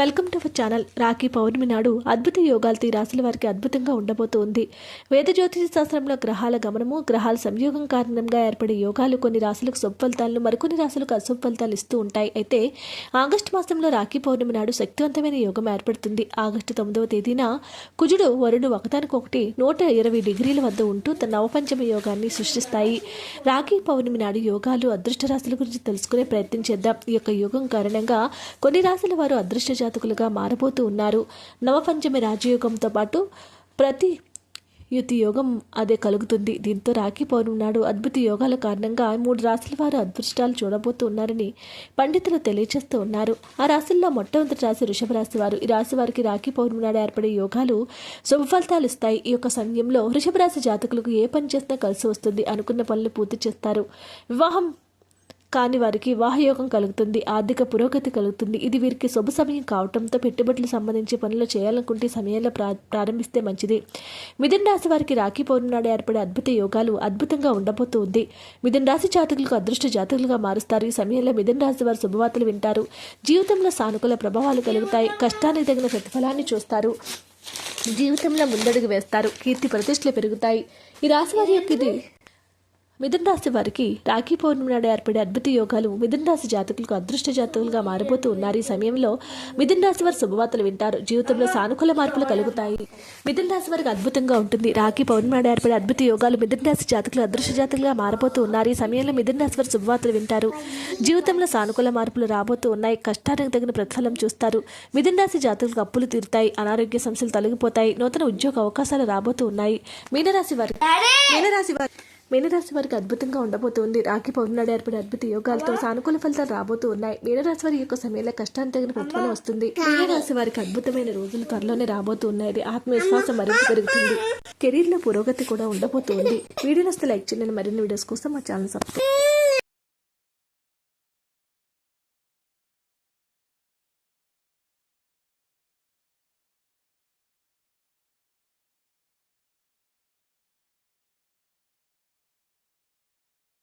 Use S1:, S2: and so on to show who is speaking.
S1: Welcome to our channel. Rakhi Purnima నాడు అద్భుత యోగాలతో ఈ రాశుల వారికి అద్భుతంగా ఉండబోతోంది. వేద జ్యోతిష శాస్త్రంలో గ్రహాల గమనము గ్రహాల సంయోగం కారణంగా ఏర్పడే యోగాలు కొన్ని రాశులకు శుభ ఫలితాలను మరికొన్ని రాశులకు అశుభ ఫలితాలు ఇస్తూ ఉంటాయి. అయితే ఆగస్టు మాసంలో రాఖీ పౌర్ణమి నాడు శక్తివంతమైన యోగం ఏర్పడుతుంది. ఆగస్టు తొమ్మిదవ తేదీన కుజుడు వరుడు ఒకదానికొకటి నూట ఇరవై డిగ్రీల వద్ద ఉంటూ తన నవపంచమ యోగాన్ని సృష్టిస్తాయి. రాఖీ పౌర్ణమి నాడు యోగాలు అదృష్ట రాశుల గురించి తెలుసుకునే ప్రయత్నం చేద్దాం. ఈ యొక్క యోగం కారణంగా కొన్ని రాశుల వారు అదృష్ట జాతకులుగా మారబోతూ ఉన్నారు. నవపంచమి రాజయోగంతో పాటు ప్రతి యుతి యోగం అదే కలుగుతుంది. దీంతో రాఖీ పౌర్ణమి అద్భుత యోగాల కారణంగా మూడు రాశుల వారు అదృష్టాలు చూడబోతూ ఉన్నారని పండితులు తెలియజేస్తూ ఉన్నారు. ఆ రాశుల్లో మొట్టమొదటి రాశి వృషభ రాశి వారు. ఈ రాశి వారికి రాఖీ పౌర్ణునాడు ఏర్పడే యోగాలు శుభ ఫలితాలు ఇస్తాయి. ఈ యొక్క సమయంలో వృషభ రాశి జాతకులకు ఏ పని చేసినా కలిసి వస్తుంది అనుకున్న పనులు పూర్తి చేస్తారు. వివాహం కాని వారికి వివాహయోగం కలుగుతుంది ఆర్థిక పురోగతి కలుగుతుంది. ఇది వీరికి శుభ సమయం కావటంతో పెట్టుబడులు సంబంధించి పనులు చేయాలనుకుంటే సమయంలో ప్రా ప్రారంభిస్తే మంచిది. మిథున రాశి వారికి రాఖీ పౌర్ణనాడు ఏర్పడే అద్భుత యోగాలు అద్భుతంగా ఉండబోతూ ఉంది. మిథున రాశి జాతకులకు అదృష్ట జాతకులుగా మారుస్తారు. ఈ సమయంలో మిథున రాశి వారు శుభవార్తలు వింటారు. జీవితంలో సానుకూల ప్రభావాలు కలుగుతాయి. కష్టానికి తగిన ప్రతిఫలాన్ని చూస్తారు. జీవితంలో ముందడుగు వేస్తారు. కీర్తి ప్రతిష్టలు పెరుగుతాయి. ఈ రాశి వారి యొక్క ఇది మిథున రాశి వారికి రాఖీ పౌర్ణమి నాడు ఏర్పడే అద్భుత యోగాలు మిథున రాశి జాతకులకు అదృష్ట జాతకులుగా మారబోతూ ఉన్నారు. ఈ సమయంలో మిథున రాశి వారు శుభవార్తలు వింటారు. జీవితంలో సానుకూల మార్పులు కలుగుతాయి. మిథున రాశి వారికి అద్భుతంగా ఉంటుంది. రాఖీ పౌర్ణమి నాడు ఏర్పడే అద్భుత యోగాలు మిథున రాశి జాతకులు అదృష్ట జాతకులుగా మారబోతూ ఉన్నారు. ఈ సమయంలో మిథున రాశి వారు శుభవార్తలు వింటారు. జీవితంలో సానుకూల మార్పులు రాబోతూ ఉన్నాయి. కష్టానికి తగిన ప్రతిఫలం చూస్తారు. మిథున రాశి జాతకులకు అప్పులు తీరుతాయి. అనారోగ్య సమస్యలు తొలగిపోతాయి. నూతన ఉద్యోగ అవకాశాలు రాబోతూ ఉన్నాయి. మీనరాశి వారి మీనరాశి వారి మీనరాశి వారికి అద్భుతంగా ఉండబోతోంది. రాఖీ పౌర్ణాడు నాడు ఏర్పడే అద్భుత యోగాలతో సానుకూల ఫలితాలు రాబోతూ ఉన్నాయి. మీనరాశి వారి యొక్క సమయంలో కష్టాన్ని తగిన ప్రతిఫలం వస్తుంది. మీనరాశి వారికి అద్భుతమైన రోజులు త్వరలోనే రాబోతూ ఉన్నాయి ఆత్మవిశ్వాసం మరింత పెరుగుతుంది. కెరీర్లో పురోగతి కూడా ఉండబోతుంది. వీడియో నస్తే లైక్ చేయండి. మరిన్ని వీడియోస్ కోసం మా ఛానల్ సబ్స్క్రైబ్